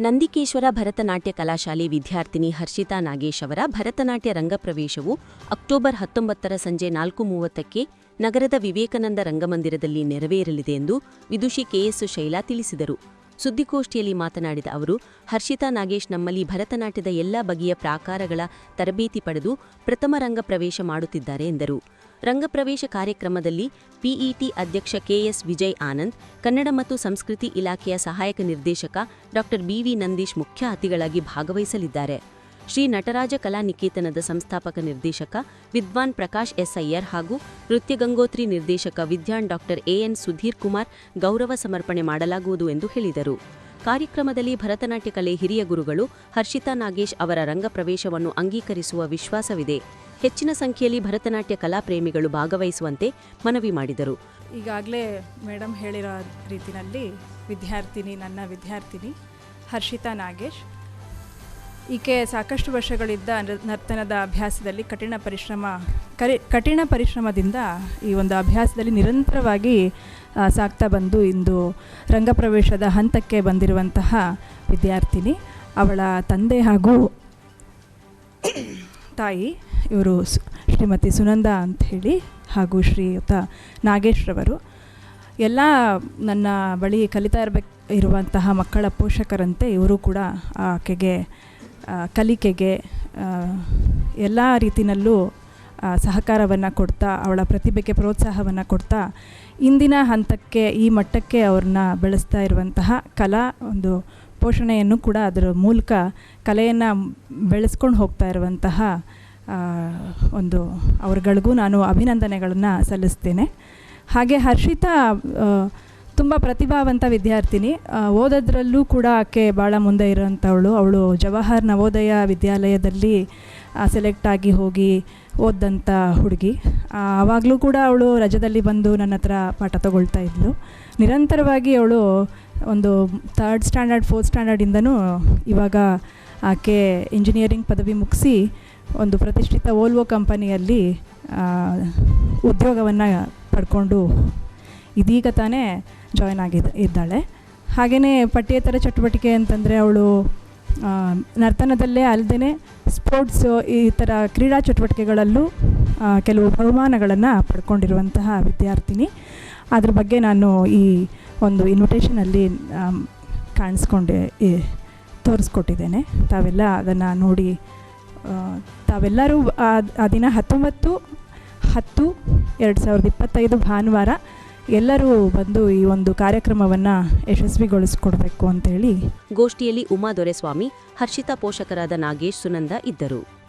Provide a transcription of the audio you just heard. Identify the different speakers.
Speaker 1: ನಂದಿಕೇಶ್ವರ ಭರತನಾಟ್ಯ ಕಲಾಶಾಲೆ ವಿದ್ಯಾರ್ಥಿನಿ ಹರ್ಷಿತಾ ನಾಗೇಶ್ ಅವರ ಭರತನಾಟ್ಯ ರಂಗಪ್ರವೇಶವು ಅಕ್ಟೋಬರ್ ಹತ್ತೊಂಬತ್ತರ ಸಂಜೆ ನಾಲ್ಕು ಮೂವತ್ತಕ್ಕೆ ನಗರದ ವಿವೇಕಾನಂದ ರಂಗಮಂದಿರದಲ್ಲಿ ನೆರವೇರಲಿದೆ ಎಂದು ವಿದುಷಿ ಕೆಎಸ್ ಶೈಲಾ ತಿಳಿಸಿದರು. ಸುದ್ದಿಗೋಷ್ಠಿಯಲ್ಲಿ ಮಾತನಾಡಿದ ಅವರು, ಹರ್ಷಿತಾ ನಾಗೇಶ್ ನಮ್ಮಲ್ಲಿ ಭರತನಾಟ್ಯದ ಎಲ್ಲ ಬಗೆಯ ಪ್ರಾಕಾರಗಳ ತರಬೇತಿ ಪಡೆದು ಪ್ರಥಮ ರಂಗ ಪ್ರವೇಶ ಮಾಡುತ್ತಿದ್ದಾರೆ ಎಂದರು. ರಂಗಪ್ರವೇಶ ಕಾರ್ಯಕ್ರಮದಲ್ಲಿ ಪಿಇಟಿ ಅಧ್ಯಕ್ಷ ಕೆಎಸ್ ವಿಜಯ್ ಆನಂದ್, ಕನ್ನಡ ಮತ್ತು ಸಂಸ್ಕೃತಿ ಇಲಾಖೆಯ ಸಹಾಯಕ ನಿರ್ದೇಶಕ ಡಾ ಬಿವಿ ನಂದೀಶ್ ಮುಖ್ಯ ಅತಿಥಿಗಳಾಗಿ ಭಾಗವಹಿಸಲಿದ್ದಾರೆ. ಶ್ರೀ ನಟರಾಜ ಕಲಾ ನಿಕೇತನದ ಸಂಸ್ಥಾಪಕ ನಿರ್ದೇಶಕ ವಿದ್ವಾನ್ ಪ್ರಕಾಶ್ ಎಸ್ ಅಯ್ಯರ್ ಹಾಗೂ ನೃತ್ಯ ಗಂಗೋತ್ರಿ ನಿರ್ದೇಶಕ ವಿದ್ಯಾನ್ doctor A N Sudhir Kumar ಗೌರವ ಸಮರ್ಪಣೆ ಮಾಡಲಾಗುವುದು ಎಂದು ಹೇಳಿದರು. ಕಾರ್ಯಕ್ರಮದಲ್ಲಿ ಭರತನಾಟ್ಯ ಕಲೆ ಹಿರಿಯ ಗುರುಗಳು ಹರ್ಷಿತಾ ನಾಗೇಶ್ ಅವರ ರಂಗಪ್ರವೇಶವನ್ನು ಅಂಗೀಕರಿಸುವ ವಿಶ್ವಾಸವಿದೆ. ಹೆಚ್ಚಿನ ಸಂಖ್ಯೆಯಲ್ಲಿ ಭರತನಾಟ್ಯ ಕಲಾ ಪ್ರೇಮಿಗಳು ಭಾಗವಹಿಸುವಂತೆ ಮನವಿ ಮಾಡಿದರು.
Speaker 2: ಈಗಾಗಲೇ ಮೇಡಮ್ ಹೇಳಿರೋ ರೀತಿಯಲ್ಲಿ ವಿದ್ಯಾರ್ಥಿನಿ ನನ್ನ ವಿದ್ಯಾರ್ಥಿನಿ ಹರ್ಷಿತಾ ನಾಗೇಶ್ ಈಕೆ ಸಾಕಷ್ಟು ವರ್ಷಗಳಿದ್ದ ನರ್ತನದ ಅಭ್ಯಾಸದಲ್ಲಿ ಕಠಿಣ ಪರಿಶ್ರಮ, ಕರಿ, ಕಠಿಣ ಪರಿಶ್ರಮದಿಂದ ಈ ಒಂದು ಅಭ್ಯಾಸದಲ್ಲಿ ನಿರಂತರವಾಗಿ ಸಾಕ್ತಾ ಬಂದು ಇಂದು ರಂಗಪ್ರವೇಶದ ಹಂತಕ್ಕೆ ಬಂದಿರುವಂತಹ ವಿದ್ಯಾರ್ಥಿನಿ. ಅವಳ ತಂದೆ ಹಾಗೂ ತಾಯಿ ಇವರು ಶ್ರೀಮತಿ ಸುನಂದ ಹೇಳಿ ಹಾಗೂ ಶ್ರೀಯುತ ನಾಗೇಶ್ರವರು ಎಲ್ಲ ನನ್ನ ಬಳಿ ಕಲಿತಾ ಇರಬೇಕು ಇರುವಂತಹ ಮಕ್ಕಳ ಪೋಷಕರಂತೆ ಇವರು ಕೂಡ ಆಕೆಗೆ ಕಲಿಕೆಗೆ ಎಲ್ಲ ರೀತಿಯಲ್ಲೂ ಸಹಕಾರವನ್ನು ಕೊಡ್ತಾ, ಅವಳ ಪ್ರತಿಭೆಗೆ ಪ್ರೋತ್ಸಾಹವನ್ನು ಕೊಡ್ತಾ, ಇಂದಿನ ಹಂತಕ್ಕೆ, ಈ ಮಟ್ಟಕ್ಕೆ ಅವ್ರನ್ನ ಬೆಳೆಸ್ತಾ ಇರುವಂತಹ ಕಲಾ ಒಂದು ಪೋಷಣೆಯನ್ನು ಕೂಡ ಅದರ ಮೂಲಕ ಕಲೆಯನ್ನು ಬೆಳೆಸ್ಕೊಂಡು ಹೋಗ್ತಾ ಇರುವಂತಹ ಒಂದು ಅವ್ರಗಳಿಗೂ ನಾನು ಅಭಿನಂದನೆಗಳನ್ನು ಸಲ್ಲಿಸ್ತೇನೆ. ಹಾಗೆ ಹರ್ಷಿತಾ ತುಂಬ ಪ್ರತಿಭಾವಂತ ವಿದ್ಯಾರ್ಥಿನಿ. ಓದೋದ್ರಲ್ಲೂ ಕೂಡ ಆಕೆ ಭಾಳ ಮುಂದೆ ಇರೋಂಥವಳು. ಅವಳು ಜವಾಹರ್ ನವೋದಯ ವಿದ್ಯಾಲಯದಲ್ಲಿ ಸೆಲೆಕ್ಟ್ ಆಗಿ ಹೋಗಿ ಓದಂಥ ಹುಡುಗಿ. ಆವಾಗಲೂ ಕೂಡ ಅವಳು ರಜದಲ್ಲಿ ಬಂದು ನನ್ನ ಹತ್ರ ಪಾಠ ತಗೊಳ್ತಾ ಇದ್ಲು. ನಿರಂತರವಾಗಿ ಅವಳು ಒಂದು ಥರ್ಡ್ ಸ್ಟ್ಯಾಂಡರ್ಡ್ ಫೋರ್ತ್ ಸ್ಟ್ಯಾಂಡರ್ಡಿಂದನೂ ಇವಾಗ ಆಕೆ ಇಂಜಿನಿಯರಿಂಗ್ ಪದವಿ ಮುಗಿಸಿ ಒಂದು ಪ್ರತಿಷ್ಠಿತ ಓಲ್ವೋ ಕಂಪನಿಯಲ್ಲಿ ಉದ್ಯೋಗವನ್ನು ಪಡ್ಕೊಂಡು ಇದೀಗ ತಾನೇ ಜಾಯ್ನ್ ಆಗಿದ್ದ ಇದ್ದಾಳೆ. ಹಾಗೆಯೇ ಪಠ್ಯೇತರ ಚಟುವಟಿಕೆ ಅಂತಂದರೆ ಅವಳು ನರ್ತನದಲ್ಲೇ ಅಲ್ಲದೆ ಸ್ಪೋರ್ಟ್ಸ್ ಈ ಥರ ಕ್ರೀಡಾ ಚಟುವಟಿಕೆಗಳಲ್ಲೂ ಕೆಲವು ಬಹುಮಾನಗಳನ್ನು ಪಡ್ಕೊಂಡಿರುವಂತಹ ವಿದ್ಯಾರ್ಥಿನಿ. ಅದ್ರ ಬಗ್ಗೆ ನಾನು ಈ ಒಂದು ಇನ್ವಿಟೇಷನಲ್ಲಿ ಕಾಣಿಸ್ಕೊಂಡೆ ತೋರಿಸ್ಕೊಟ್ಟಿದ್ದೇನೆ. ತಾವೆಲ್ಲ ಅದನ್ನು ನೋಡಿ ತಾವೆಲ್ಲರೂ ಆ ದಿನ ಹತ್ತೊಂಬತ್ತು, ಹತ್ತು, ಎರಡು ಸಾವಿರದ ಇಪ್ಪತ್ತೈದು ಭಾನುವಾರ ಎಲ್ಲರೂ ಬಂದು ಈ ಒಂದು ಕಾರ್ಯಕ್ರಮವನ್ನು ಯಶಸ್ವಿಗೊಳಿಸಿಕೊಡ್ಬೇಕು ಅಂತೇಳಿ
Speaker 1: ಗೋಷ್ಠಿಯಲ್ಲಿ ಉಮಾ ದೊರೆಸ್ವಾಮಿ, ಹರ್ಷಿತಾ ಪೋಷಕರಾದ ನಾಗೇಶ್ ಸುನಂದ ಇದ್ದರು.